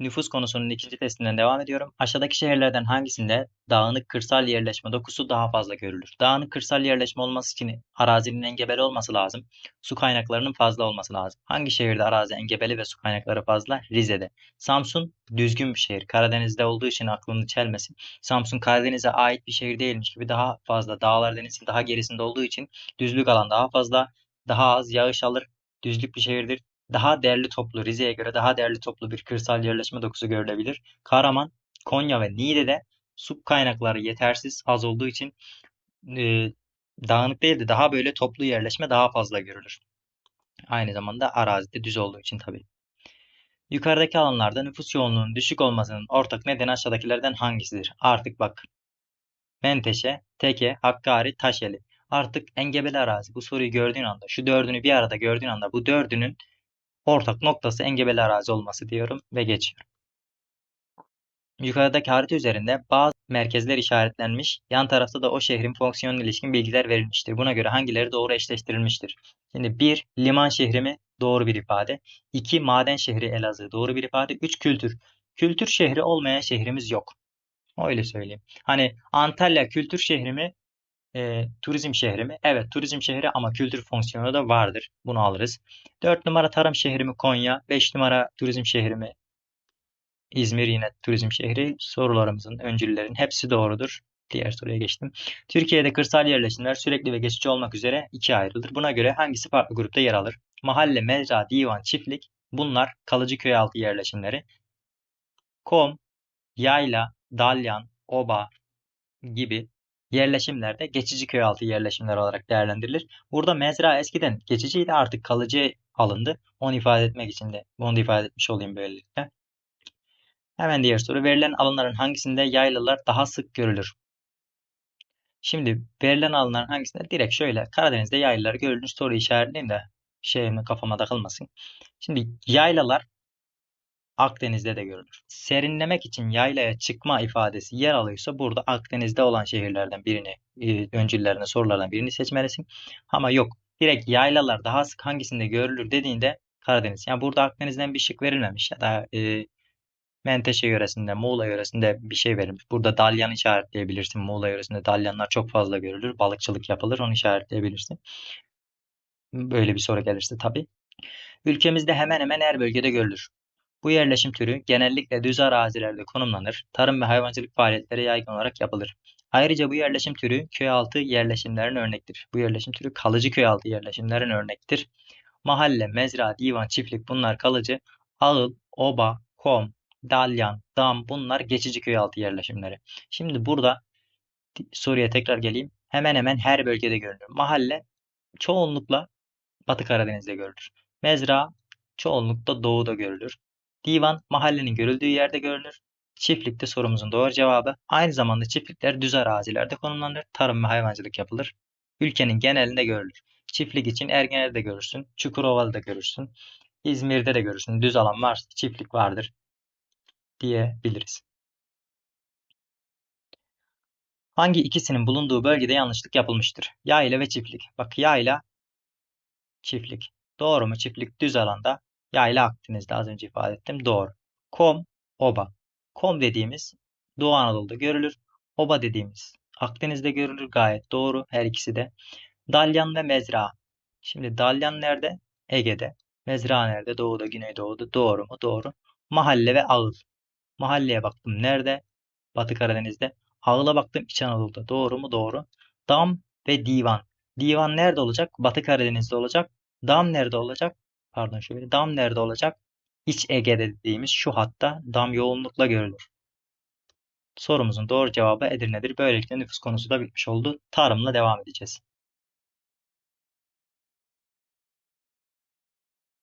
Nüfus konusunun ikinci testinden devam ediyorum. Aşağıdaki şehirlerden hangisinde dağınık kırsal yerleşme dokusu daha fazla görülür? Dağınık kırsal yerleşme olması için arazinin engebeli olması lazım. Su kaynaklarının fazla olması lazım. Hangi şehirde arazi engebeli ve su kaynakları fazla? Rize'de. Samsun düzgün bir şehir. Karadeniz'de olduğu için aklını çelmesin. Samsun Karadeniz'e ait bir şehir değilmiş gibi daha fazla dağlar denizin daha gerisinde olduğu için düzlük alan daha fazla, daha az yağış alır. Düzlük bir şehirdir daha değerli toplu, Rize'ye göre daha değerli toplu bir kırsal yerleşme dokusu görülebilir. Karaman, Konya ve Niğde'de su kaynakları yetersiz, az olduğu için e, dağınık değil de daha böyle toplu yerleşme daha fazla görülür. Aynı zamanda arazide düz olduğu için tabii. Yukarıdaki alanlarda nüfus yoğunluğunun düşük olmasının ortak nedeni aşağıdakilerden hangisidir? Artık bak. Menteşe, Teke, Hakkari, Taşeli. Artık engebeli arazi. Bu soruyu gördüğün anda, şu dördünü bir arada gördüğün anda bu dördünün ortak noktası engebeli arazi olması diyorum ve geçiyorum. Yukarıdaki harita üzerinde bazı merkezler işaretlenmiş, yan tarafta da o şehrin fonksiyonuna ilişkin bilgiler verilmiştir. Buna göre hangileri doğru eşleştirilmiştir? Şimdi 1. Liman şehri mi? Doğru bir ifade. 2. Maden şehri Elazığ. Doğru bir ifade. 3. Kültür. Kültür şehri olmayan şehrimiz yok. Öyle söyleyeyim. Hani Antalya kültür şehri mi? E, turizm şehri mi? Evet turizm şehri ama kültür fonksiyonu da vardır. Bunu alırız. 4 numara tarım şehri mi Konya? 5 numara turizm şehri mi? İzmir yine turizm şehri. Sorularımızın, öncüllerin hepsi doğrudur. Diğer soruya geçtim. Türkiye'de kırsal yerleşimler sürekli ve geçici olmak üzere ikiye ayrılır. Buna göre hangisi farklı grupta yer alır? Mahalle, mezra, divan, çiftlik bunlar kalıcı köy altı yerleşimleri. Kom, yayla, dalyan, oba gibi yerleşimlerde geçici köy altı yerleşimler olarak değerlendirilir. Burada mezra eskiden geçiciydi artık kalıcı alındı. Onu ifade etmek için de da ifade etmiş olayım böylelikle. Hemen diğer soru. Verilen alanların hangisinde yaylalar daha sık görülür? Şimdi verilen alanların hangisinde? Direkt şöyle Karadeniz'de yaylalar görülür. Soru işaretleyeyim de şeyimi kafama takılmasın. Şimdi yaylalar Akdeniz'de de görülür. Serinlemek için yaylaya çıkma ifadesi yer alıyorsa burada Akdeniz'de olan şehirlerden birini, e, öncüllerine sorulardan birini seçmelisin. Ama yok. Direkt yaylalar daha sık hangisinde görülür dediğinde Karadeniz. Yani burada Akdeniz'den bir şık verilmemiş ya da e, Menteşe yöresinde, Muğla yöresinde bir şey verilmiş. Burada dalyan işaretleyebilirsin. Muğla yöresinde dalyanlar çok fazla görülür. Balıkçılık yapılır. Onu işaretleyebilirsin. Böyle bir soru gelirse tabii. Ülkemizde hemen hemen her bölgede görülür. Bu yerleşim türü genellikle düz arazilerde konumlanır, tarım ve hayvancılık faaliyetleri yaygın olarak yapılır. Ayrıca bu yerleşim türü köyaltı yerleşimlerin örnektir. Bu yerleşim türü kalıcı köyaltı yerleşimlerin örnektir. Mahalle, mezra, divan, çiftlik bunlar kalıcı. Ağıl, oba, kom, dalyan, dam bunlar geçici köyaltı yerleşimleri. Şimdi burada soruya tekrar geleyim. Hemen hemen her bölgede görülür. Mahalle çoğunlukla Batı Karadeniz'de görülür. Mezra çoğunlukla doğuda görülür. Divan mahallenin görüldüğü yerde görülür. Çiftlikte sorumuzun doğru cevabı. Aynı zamanda çiftlikler düz arazilerde konumlanır. Tarım ve hayvancılık yapılır. Ülkenin genelinde görülür. Çiftlik için Ergene'de görürsün. Çukurova'da görürsün. İzmir'de de görürsün. Düz alan varsa çiftlik vardır diyebiliriz. Hangi ikisinin bulunduğu bölgede yanlışlık yapılmıştır? Yayla ve çiftlik. Bak yayla, çiftlik. Doğru mu? Çiftlik düz alanda. Yayla Akdeniz'de az önce ifade ettim. Doğru. Kom, oba. Kom dediğimiz Doğu Anadolu'da görülür. Oba dediğimiz Akdeniz'de görülür. Gayet doğru. Her ikisi de. Dalyan ve mezra. Şimdi dalyan nerede? Ege'de. Mezra nerede? Doğuda, Güneydoğu'da. Doğru mu? Doğru. Mahalle ve ağıl. Mahalleye baktım. Nerede? Batı Karadeniz'de. Ağıl'a baktım. İç Anadolu'da. Doğru mu? Doğru. Dam ve divan. Divan nerede olacak? Batı Karadeniz'de olacak. Dam nerede olacak? Pardon şöyle dam nerede olacak? İç Ege'de dediğimiz şu hatta dam yoğunlukla görülür. Sorumuzun doğru cevabı Edirne'dir. Böylelikle nüfus konusu da bitmiş oldu. Tarımla devam edeceğiz.